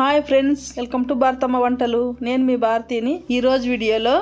Hi friends welcome to Bharathamma వంటలు. నేను మీ భారతిని. ఈరోజు వీడియోలో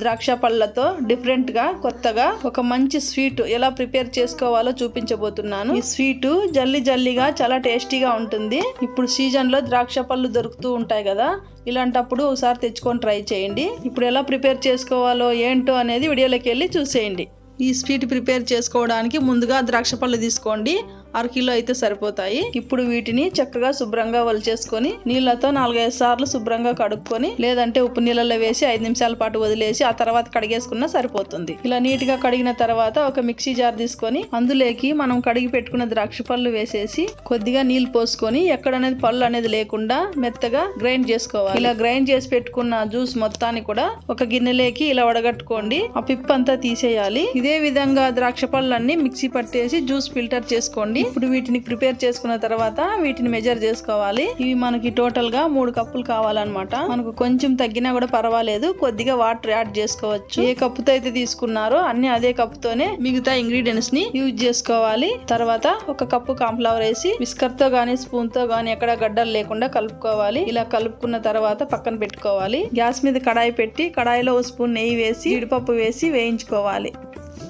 ద్రాక్ష పళ్ళతో డిఫరెంట్గా కొత్తగా ఒక మంచి స్వీట్ ఎలా ప్రిపేర్ చేసుకోవాలో చూపించబోతున్నాను. ఈ స్వీట్ జల్లి జల్లిగా చాలా టేస్టీగా ఉంటుంది. ఇప్పుడు సీజన్లో ద్రాక్ష పళ్ళు దొరుకుతూ ఉంటాయి కదా ఇలాంటప్పుడు ఒకసారి తెచ్చుకొని ట్రై చేయండి. ఇప్పుడు ఎలా ప్రిపేర్ చేసుకోవాలో ఏంటో అనేది వీడియోలోకి వెళ్ళి చూసేయండి. ఈ స్వీట్ ప్రిపేర్ చేసుకోవడానికి ముందుగా ద్రాక్ష పళ్ళు తీసుకోండి. అరకిలో అయితే సరిపోతాయి. ఇప్పుడు వీటిని చక్కగా శుభ్రంగా వలిచేసుకొని నీళ్ళతో నాలుగైదు సార్లు శుభ్రంగా కడుక్కొని లేదంటే ఉప్పు నీళ్ళలో వేసి ఐదు నిమిషాల పాటు వదిలేసి ఆ తర్వాత కడిగేసుకున్నా సరిపోతుంది. ఇలా నీట్గా కడిగిన తర్వాత ఒక మిక్సీ జార్ తీసుకొని అందులోకి మనం కడిగి పెట్టుకున్న ద్రాక్ష పళ్ళు వేసేసి కొద్దిగా నీళ్ళు పోసుకొని ఎక్కడనేది పళ్ళు అనేది లేకుండా మెత్తగా గ్రైండ్ చేసుకోవాలి. ఇలా గ్రైండ్ చేసి పెట్టుకున్న జ్యూస్ మొత్తాన్ని కూడా ఒక గిన్నెలోకి ఇలా వడగట్టుకోండి. ఆ పిప్ అంతా తీసేయాలి. ఇదే విధంగా ద్రాక్ష పళ్ళన్నీ మిక్సీ పట్టేసి జ్యూస్ ఫిల్టర్ చేసుకోండి. ఇప్పుడు వీటిని ప్రిపేర్ చేసుకున్న తర్వాత వీటిని మెజర్ చేసుకోవాలి. ఇవి మనకి టోటల్గా మూడు కప్పులు కావాలన్నమాట. మనకు కొంచెం తగ్గినా కూడా పర్వాలేదు. కొద్దిగా వాటర్ యాడ్ చేసుకోవచ్చు. ఏ కప్పుతో అయితే తీసుకున్నారో అన్ని అదే కప్పుతోనే మిగతా ఇంగ్రీడియంట్స్ని యూజ్ చేసుకోవాలి. తర్వాత ఒక కప్పు కాంఫ్లవర్ వేసి విస్కర్తో గానీ స్పూన్తో గానీ ఎక్కడ గడ్డలు లేకుండా కలుపుకోవాలి. ఇలా కలుపుకున్న తర్వాత పక్కన పెట్టుకోవాలి. గ్యాస్ మీద కడాయి పెట్టి కడాయిలో ఓ స్పూన్ నెయ్యి వేసి జీడిపప్పు వేసి వేయించుకోవాలి.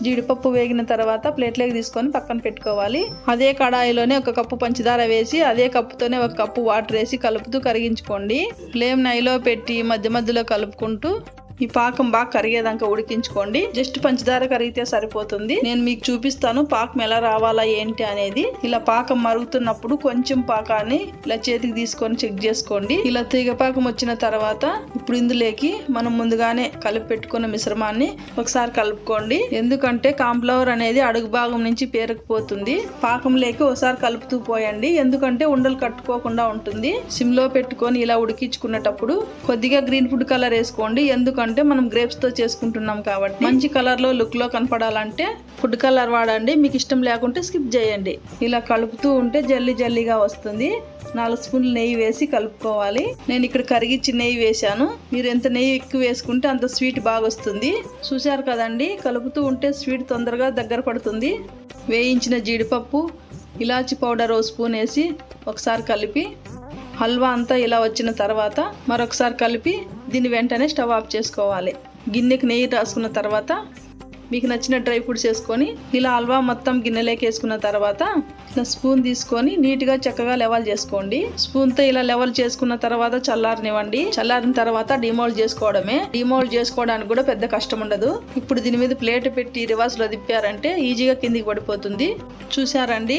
జీడిపప్పు వేగిన తర్వాత ప్లేట్లోకి తీసుకొని పక్కన పెట్టుకోవాలి. అదే కడాయిలోనే ఒక కప్పు పంచదార వేసి అదే కప్పుతోనే ఒక కప్పు వాటర్ వేసి కలుపుతూ కరిగించుకోండి. ఫ్లేమ్ నైలో పెట్టి మధ్య మధ్యలో కలుపుకుంటూ ఈ పాకం బాగా కరిగేదాకా ఉడికించుకోండి. జస్ట్ పంచదార కరిగితే సరిపోతుంది. నేను మీకు చూపిస్తాను పాకం ఎలా రావాలా ఏంటి అనేది. ఇలా పాకం మరుగుతున్నప్పుడు కొంచెం పాకాన్ని ఇలా చేతికి తీసుకొని చెక్ చేసుకోండి. ఇలా తీగ పాకం వచ్చిన తర్వాత ఇప్పుడు ఇందులోకి మనం ముందుగానే కలిపి పెట్టుకున్న మిశ్రమాన్ని ఒకసారి కలుపుకోండి. ఎందుకంటే కాంఫ్లవర్ అనేది అడుగు భాగం నుంచి పేరుకుపోతుంది. పాకం లేక ఒకసారి కలుపుతూ పోయండి. ఎందుకంటే ఉండలు కట్టుకోకుండా ఉంటుంది. సిమ్లో పెట్టుకొని ఇలా ఉడికించుకునేటప్పుడు కొద్దిగా గ్రీన్ ఫుడ్ కలర్ వేసుకోండి. ఎందుకంటే మనం గ్రేప్స్తో చేసుకుంటున్నాం కాబట్టి. మంచి కలర్లో లుక్లో కనపడాలంటే ఫుడ్ కలర్ వాడండి. మీకు ఇష్టం లేకుంటే స్కిప్ చేయండి. ఇలా కలుపుతూ ఉంటే జల్లి జల్లిగా వస్తుంది. నాలుగు స్పూన్లు నెయ్యి వేసి కలుపుకోవాలి. నేను ఇక్కడ కరిగిచ్చి నెయ్యి వేశాను. మీరు ఎంత నెయ్యి ఎక్కువ వేసుకుంటే అంత స్వీట్ బాగా వస్తుంది. చూశారు కదండి? కలుపుతూ ఉంటే స్వీట్ తొందరగా దగ్గర పడుతుంది. వేయించిన జీడిపప్పు ఇలాచి పౌడర్ ఓ స్పూన్ వేసి ఒకసారి కలిపి హల్వా అంతా ఇలా వచ్చిన తర్వాత మరొకసారి కలిపి దీన్ని వెంటనే స్టవ్ ఆఫ్ చేసుకోవాలి. గిన్నెకి నెయ్యి రాసుకున్న తర్వాత మీకు నచ్చిన డ్రై ఫ్రూట్స్ వేసుకొని ఇలా హల్వా మొత్తం గిన్నెలోకి వేసుకున్న తర్వాత ఇలా స్పూన్ తీసుకొని నీట్గా చక్కగా లెవెల్ చేసుకోండి. స్పూన్తో ఇలా లెవెల్ చేసుకున్న తర్వాత చల్లారనివ్వండి. చల్లారిన తర్వాత డిమోల్డ్ చేసుకోవడమే. డిమోల్డ్ చేసుకోవడానికి కూడా పెద్ద కష్టం ఉండదు. ఇప్పుడు దీని మీద ప్లేట్ పెట్టి రివర్స్లో తిప్పారంటే ఈజీగా కిందికి పడిపోతుంది. చూసారండి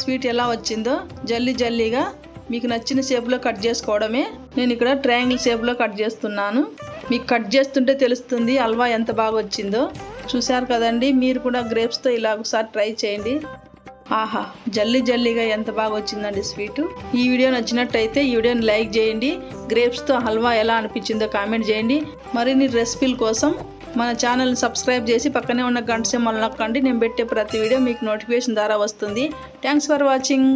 స్వీట్ ఎలా వచ్చిందో? జల్లి జల్లీగా మీకు నచ్చిన షేప్లో కట్ చేసుకోవడమే. నేను ఇక్కడ ట్రయాంగిల్ షేప్లో కట్ చేస్తున్నాను. మీకు కట్ చేస్తుంటే తెలుస్తుంది హల్వా ఎంత బాగా వచ్చిందో. చూశారు కదండి మీరు కూడా గ్రేప్స్తో ఇలా ఒకసారి ట్రై చేయండి. ఆహా జల్లి జల్లిగా ఎంత బాగా వచ్చిందండి స్వీటు. ఈ వీడియో నచ్చినట్టయితే ఈ వీడియోని లైక్ చేయండి. గ్రేప్స్తో హల్వా ఎలా అనిపించిందో కామెంట్ చేయండి. మరిన్ని రెసిపీల కోసం మన ఛానల్ని సబ్స్క్రైబ్ చేసి పక్కనే ఉన్న గంట సింబల్ నొక్కండి. నేను పెట్టే ప్రతి వీడియో మీకు నోటిఫికేషన్ ద్వారా వస్తుంది. Thanks for watching.